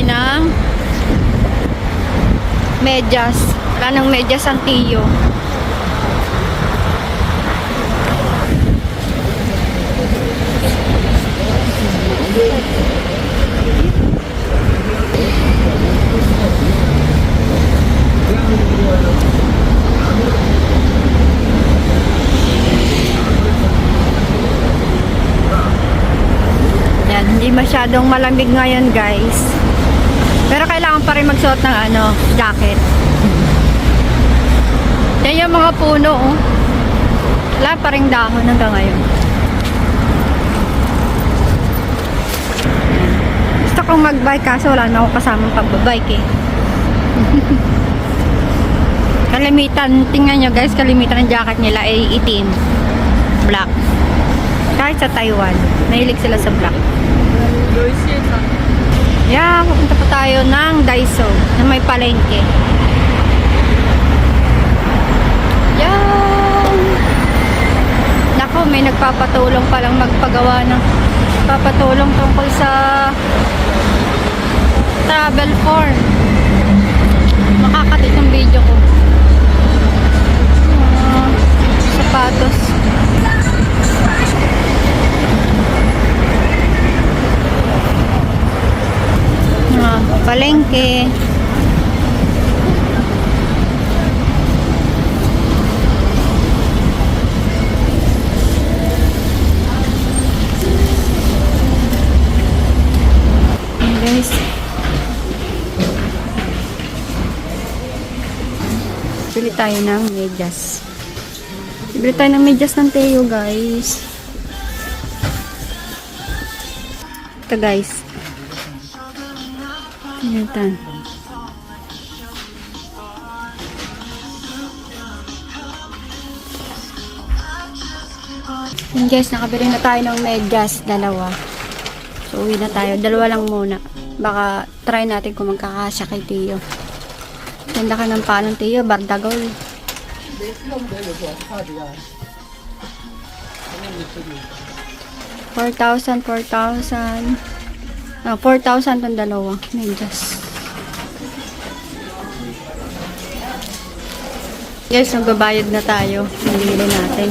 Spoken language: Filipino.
ng medyas. Wala ng medyas ang tiyo. Yan, masyadong malamig ngayon guys. Pero kailangan pa rin magsuot ng ano, jacket. Yan yung mga puno oh. Wala pa rin dahon hanggang ngayon. Gusto kong magbike kaso wala na akong kasamang pagbabike eh. kalimitan, tingnan nyo guys, kalimitan ng jacket nila ay itim. Black. Kahit sa Taiwan, mahilig sila sa black. Yeah, pupunta pa tayo ng Daiso na may palengke. Yan! Nako, may nagpapatulong palang magpagawa ng papatulong tungkol sa travel form. Palengke. Guys. Bili tayo ng medyas. Bili tayo ng medyas ng Teo, guys. Ito, guys. Tingnan. Yun guys, nakabili na tayo ng medyas, dalawa. So, uwi na tayo. Dalawa lang muna. Baka try natin kung magkakasya kay Tio. Ganda ka ng panong Tio, bardagol. Four thousand, four thousand. Ah, 4,000 tong dalawa. Medyas. Guys, nagbabayad na tayo. Nabili natin.